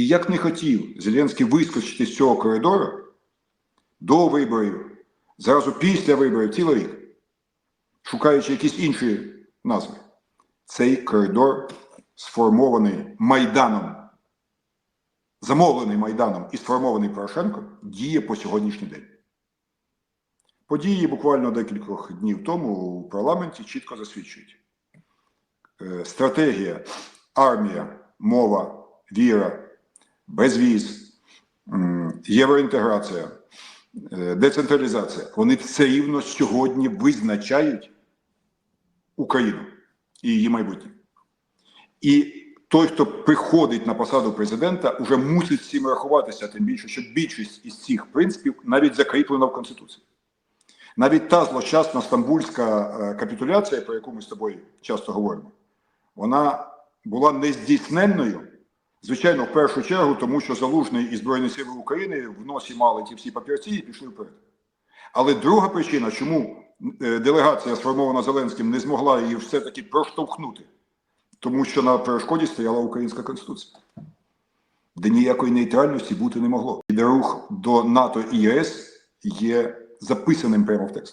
І як не хотів Зеленський вискочити з цього коридору до виборів, зразу після виборів, цілий рік, шукаючи якісь інші назви, цей коридор сформований Майданом, замовлений Майданом і сформований Порошенком, діє по сьогоднішній день. Події буквально декількох днів тому у парламенті чітко засвідчують. Е, Стратегія, армія, мова, віра, безвіз, євроінтеграція, е, децентралізація. Вони все рівно сьогодні визначають Україну і її майбутнє. І той, хто приходить на посаду президента, вже мусить з цим рахуватися, тим більше, що більшість із цих принципів навіть закріплена в Конституції. Навіть та злощасна стамбульська е, капітуляція, про яку ми з тобою часто говоримо, вона була нездійсненною, звичайно, в першу чергу, тому що Залужний і Збройні Сили України в носі мали ті всі папірці і пішли вперед. Але друга причина, чому е, делегація, сформована Зеленським, не змогла її все-таки проштовхнути, тому що на перешкоді стояла українська конституція, де ніякої нейтральності бути не могло. І де рух до НАТО і ЄС є записаним прямо в текст.